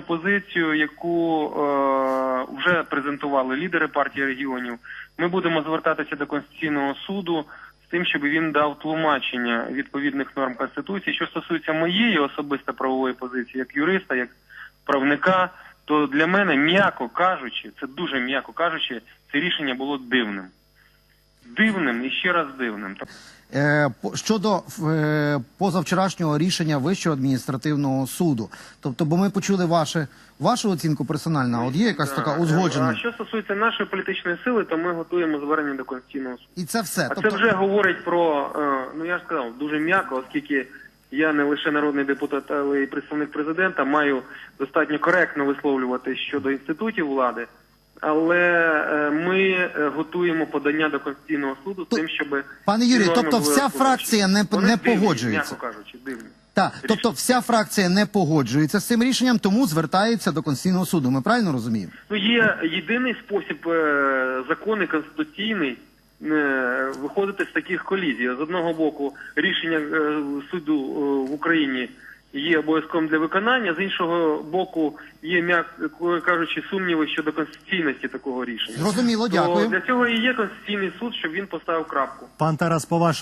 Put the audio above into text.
позицію, яку е, вже презентували лідери партії регіонів. Ми будемо звертатися до Конституційного суду з тим, щоб він дав тлумачення відповідних норм Конституції. Що стосується моєї особисто правової позиції, як юриста, як правника, то для мене, м'яко кажучи, це дуже м'яко кажучи, це рішення було дивним. Дивним і ще раз дивним. Е, щодо е, позавчорашнього рішення Вищого адміністративного суду. Тобто, бо ми почули ваше, вашу оцінку персональну, а от є якась така А узгоджена. що стосується нашої політичної сили, то ми готуємо звернення до Конституційного суду. І це все. А Тобто, це вже говорить про, е, ну я ж сказав, дуже м'яко, оскільки я не лише народний депутат, але й представник президента, маю достатньо коректно висловлювати щодо інститутів влади. Але е, ми е, готуємо подання до Конституційного суду з тим, щоб пане Юрій, тобто вся фракція не- Вони не дивні, погоджується? м'яко кажучи, дивні. так, тобто вся фракція не погоджується з цим рішенням, тому звертається до Конституційного суду. Ми правильно розуміємо? Ну, є єдиний спосіб е, законний конституційний виходити з таких колізій. З одного боку, рішення суду в Україні є обов'язковим для виконання, з іншого боку, є м'яко кажучи сумніви щодо конституційності такого рішення. Зрозуміло, То дякую. для цього і є конституційний суд, щоб він поставив крапку. Пан Тарас, по вашому